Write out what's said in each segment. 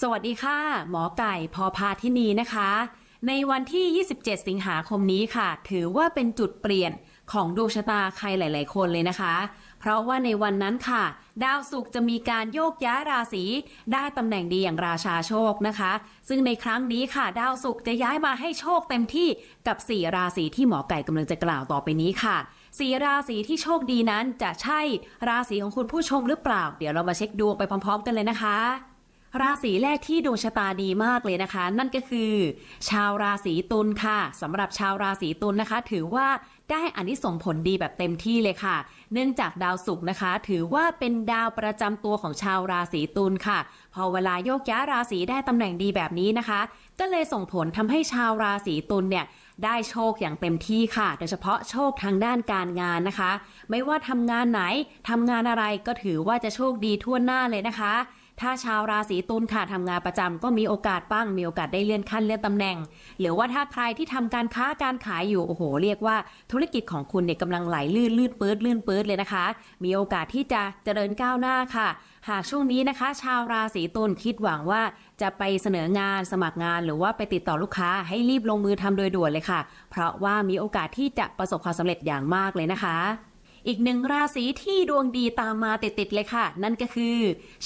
สวัสดีค่ะ หมอไก่พอพาทินีนะคะ ในวันที่ 27 สิงหาคมนี้ค่ะ ถือว่าเป็นจุดเปลี่ยนของดวงชะตาใครหลาย ๆ คนเลยนะคะ เพราะว่าในวันนั้นค่ะ ดาวศุกร์จะมีการโยกย้ายราศีได้ตำแหน่งดีอย่างราชาโชคนะคะ ซึ่งในครั้งนี้ค่ะ ดาวศุกร์จะย้ายมาให้โชคเต็มที่กับ 4 ราศีที่หมอไก่กำลังจะกล่าวต่อไปนี้ค่ะสีราศีที่โชคดีนั้นจะใช่ราศีของคุณผู้ชมหรือเปล่า เดี๋ยวเรามาเช็คดวงไปพร้อม ๆ กันเลยนะคะ ราศีแรกที่ดวงชะตาดีมากเลยนะคะ นั่นก็คือ ชาวราศีตุลค่ะสำหรับชาวราศีตุลนะคะ ถือว่าได้อานิสงส์ผลดีแบบเต็มที่เลยค่ะ เนื่องจากดาวศุกร์นะคะ ถือว่าเป็นดาวประจำตัวของชาวราศีตุลค่ะ พอเวลาโยกย้ายราศีได้ตำแหน่งดีแบบนี้นะคะ ก็เลยส่งผลทำให้ชาวราศีตุลเนี่ยได้โชคอย่างเต็มที่ค่ะ โดยเฉพาะโชคทางด้านการงานนะคะ ไม่ว่าทำงานไหนทำงานอะไรก็ถือว่าจะโชคดีทั่วหน้าเลยนะคะ ถ้าชาวราศีตุลค่ะทำงานประจำก็มีโอกาสปั้งมีโอกาสได้เลื่อนขั้นเลื่อนตำแหน่ง หรือว่าถ้าใครที่ทำการค้าการขายอยู่โอ้โห เรียกว่าธุรกิจของคุณเนี่ยกำลังไหลลื่นลื่นปื๊ดลื่นปื๊ดเลยนะคะ มีโอกาสที่จะเจริญก้าวหน้าค่ะ หากช่วงนี้นะคะ ชาวราศีตุลคิดหวังว่าจะไปเสนองานสมัครงานหรือว่าไปติดต่อลูกค้าให้รีบลงมือทำโดยด่วนเลยค่ะ เพราะว่ามีโอกาสที่จะประสบความสำเร็จอย่างมากเลยนะคะ อีกหนึ่งราศีที่ดวงดีตามมาติดๆเลยค่ะ นั่นก็คือ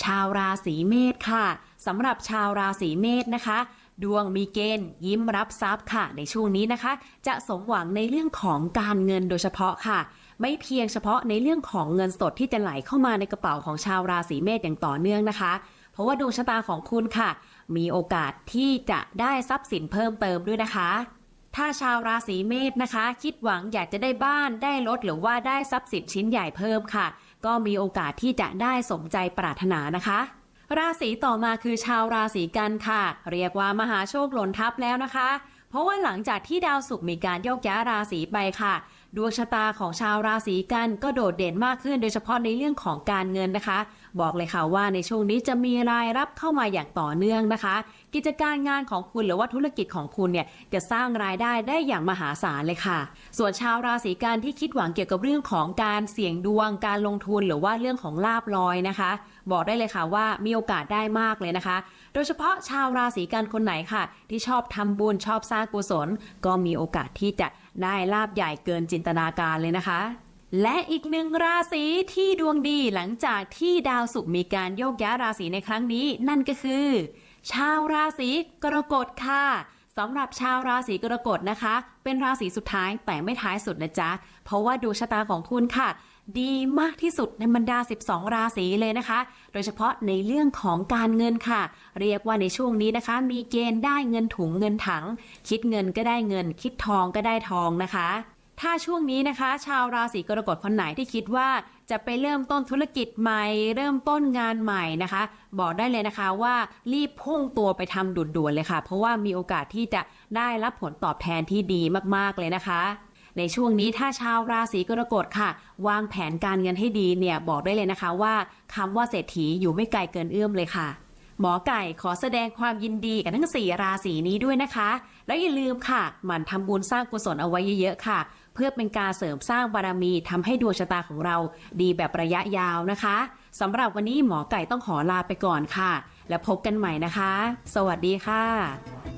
ชาวราศีเมษค่ะสำหรับชาวราศีเมษนะคะ ดวงมีเกณฑ์ยิ้มรับทรัพย์ค่ะ ในช่วงนี้นะคะ จะสมหวังในเรื่องของการเงินโดยเฉพาะค่ะ ไม่เพียงเฉพาะในเรื่องของเงินสดที่จะไหลเข้ามาในกระเป๋าของชาวราศีเมษอย่างต่อเนื่องนะคะ เพราะว่าดวงชะตาของคุณค่ะ มีโอกาสที่จะได้ทรัพย์สินเพิ่มเติมด้วยนะคะ ถ้าชาวราศีเมษนะคะ คิดหวังอยากจะได้บ้านได้รถหรือว่าได้ทรัพย์สินชิ้นใหญ่เพิ่มค่ะ ก็มีโอกาสที่จะได้สมใจปรารถนานะคะราศีต่อมาคือชาวราศีกันค่ะ เรียกว่ามหาโชคหล่นทับแล้วนะคะ เพราะว่าหลังจากที่ดาวศุกร์มีการโยกย้ายราศีไปค่ะ ดวงชะตาของชาวราศีกันก็โดดเด่นมากขึ้น โดยเฉพาะในเรื่องของการเงินนะคะ บอกเลยค่ะว่าในช่วงนี้จะมีรายรับเข้ามาอย่างต่อเนื่องนะคะ กิจการงานของคุณหรือว่าธุรกิจของคุณเนี่ยจะสร้างรายได้ได้อย่างมหาศาลเลยค่ะ ส่วนชาวราศีกันที่คิดหวังเกี่ยวกับเรื่องของการเสี่ยงดวง การลงทุนหรือว่าเรื่องของลาบลอยนะคะ บอกได้เลยค่ะว่ามีโอกาสได้มากเลยนะคะ โดยเฉพาะชาวราศีกันคนไหนค่ะ ที่ชอบทำบุญชอบสร้างกุศล ก็มีโอกาสที่จะ ได้ลาบใหญ่เกินจินตนาการเลยนะคะ และอีกหนึ่งราศีที่ดวงดีหลังจากที่ดาวศุกร์มีการโยกย้ายราศีในครั้งนี้ นั่นก็คือ ชาวราศีกรกฎค่ะสำหรับชาวราศีกรกฎนะคะ เป็นราศีสุดท้ายแต่ไม่ท้ายสุดนะจ๊ะ เพราะว่าดวงชะตาของคุณค่ะ ดีมากที่สุดในบรรดา 12 ราศีเลยนะคะ โดยเฉพาะในเรื่องของการเงินค่ะ เรียกว่าในช่วงนี้นะคะ มีเกณฑ์ได้เงินถุงเงินถัง คิดเงินก็ได้เงิน คิดทองก็ได้ทองนะคะถ้าช่วงนี้นะคะ ชาวราศีกรกฎคนไหนที่คิดว่าจะไปเริ่มต้นธุรกิจใหม่ เริ่มต้นงานใหม่นะคะ บอกได้เลยนะคะว่ารีบพุ่งตัวไปทำด่วนๆเลยค่ะ เพราะว่ามีโอกาสที่จะได้รับผลตอบแทนที่ดีมากๆเลยนะคะ ในช่วงนี้ถ้าชาวราศีกรกฎค่ะ วางแผนการเงินให้ดีเนี่ยบอกได้เลยนะคะว่าคำว่าเศรษฐีอยู่ไม่ไกลเกินเอื้อมเลยค่ะหมอไก่ขอแสดงความยินดีกับทั้ง 4 ราศีนี้ด้วยนะคะ แล้วอย่าลืมค่ะ หมั่นทำบุญสร้างกุศลเอาไว้เยอะๆค่ะ เพื่อเป็นการเสริมสร้างบารมีทำให้ดวงชะตาของเราดีแบบระยะยาวนะคะสำหรับวันนี้หมอไก่ต้องขอลาไปก่อนค่ะ แล้วพบกันใหม่นะคะ สวัสดีค่ะ